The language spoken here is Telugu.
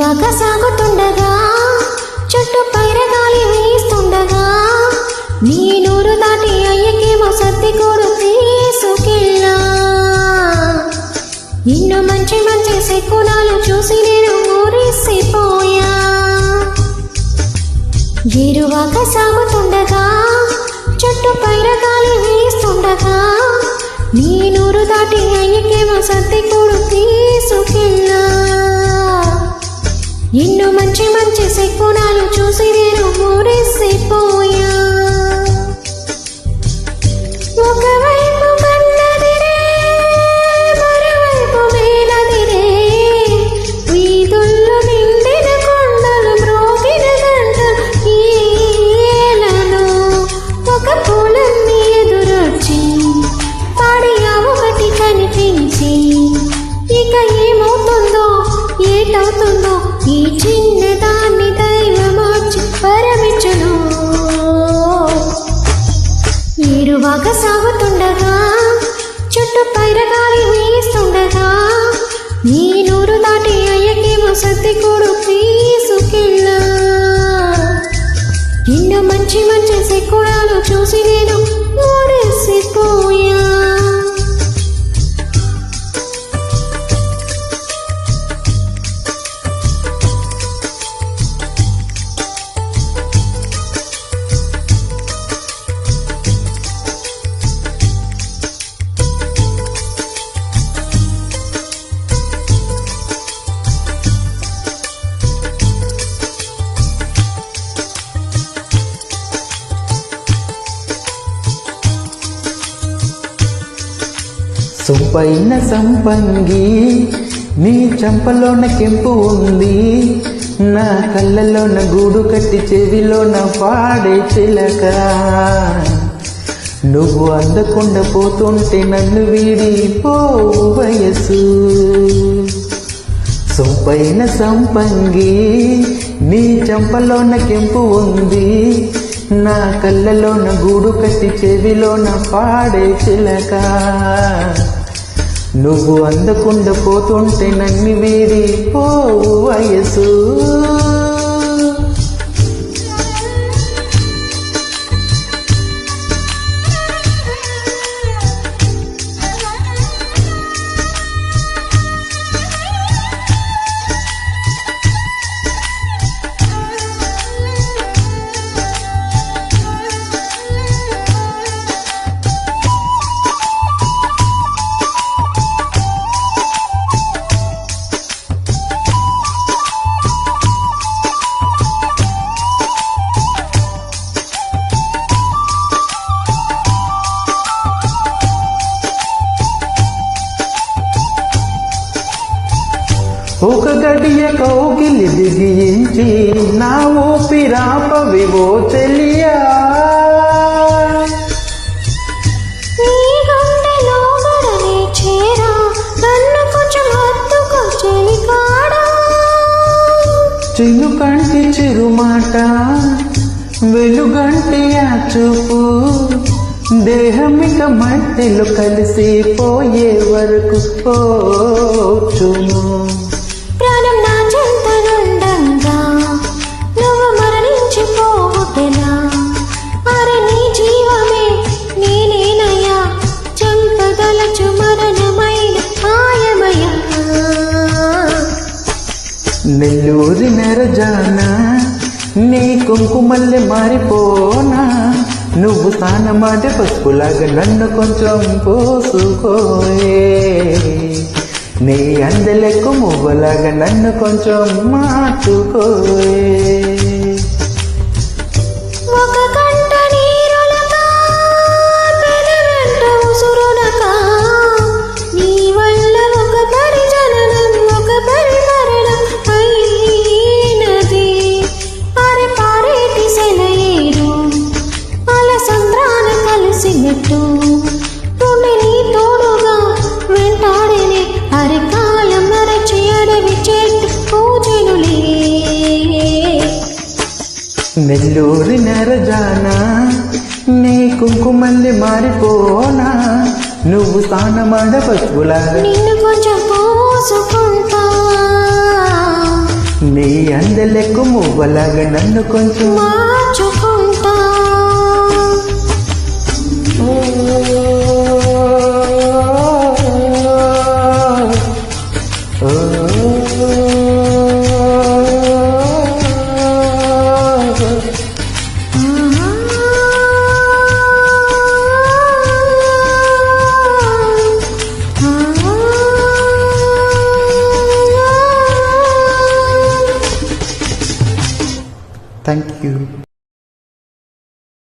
సాగుతుండగా చుట్టూ పైరగాలి వేస్తుండగా నీ నూరు దాటి అయ్యకేమో సర్ది కూడు తీసుకెళ్ళా. నిన్ను మంచి మంచి శకునాలు చూసి నేను ఊరిసిపోయా ఎరువాక సాగుతుండగా చుట్టూ పైరగాలి వేస్తుండగా నీ నూరు దాటి అయ్యకేమో సర్ది కూడు తీసుకెళ్ళా. ఎన్నో మంచి మంచి శకునాలు చూసి నేను మురిసిపోయా. ఒకవైపు కన్నదిరే మరోవైపు మేలదిరే. వీధుల్లో నిండిన కొండలు మ్రోగిన గంట ఏలను ఒక పూలన్నీ ఎదురొచ్చి పాడియా ఒకటి కనిపించి ఇక ఏమవుతుందో ఏటవుతుందో ఈ చిన్నదాన్ని దైవమొచ్చి పరమించును ఏరువాక సాగుతుండగా చుట్టూ పైరగాలి వేస్తుండగా నీ నూరు దాటి అయ్యకేమో సర్ది కూడు తీసుకెళ్ళా ఎన్నో మంచి మంచి శకునాలు చూసి నేను మురిసిపోయా సొంపైన సంపంగి నీ చంపలోన కెంపు ఉంది. నా కళ్ళలోన గూడు కట్టి చెవిలోన పాడే చిలక. నువ్వు అందకుండా పోతుంటే నన్ను వీడి పో వయసు సొంపైన సంపంగి నీ చంపలోన కెంపు ఉంది. నా కళ్ళలోన గూడు కట్టి చెవిలోన పాడే చిలక. నువ్వు అందకుండా పోతుంటే నన్ను వీడి పోవు వయసు. ఒక గడియ కౌగిలి దిగించి నా ఊపిరాపవివో చెలికాడా? చిలుకంటి చిరుమాట వెలుగంటి ఆ చూపు దేహమిక మట్టిలో కలిసిపోయే వరకు పోచును. కుంకుమల్లె మారిపోనా? నువ్వు స్నానమాడే పసుపులాగా నన్ను కొంచెం పోసుకోయే నీ అందలకు మువ్వలాగా నన్ను కొంచెం మార్చుకో. కుంకుమల్లి మారిపోనా? నువ్వు స్థానమాడ పసుపులా నిన్ను నీ అందెలకు మువ్వలాగా నన్ను కొంచెం Oh uh -huh. Thank you.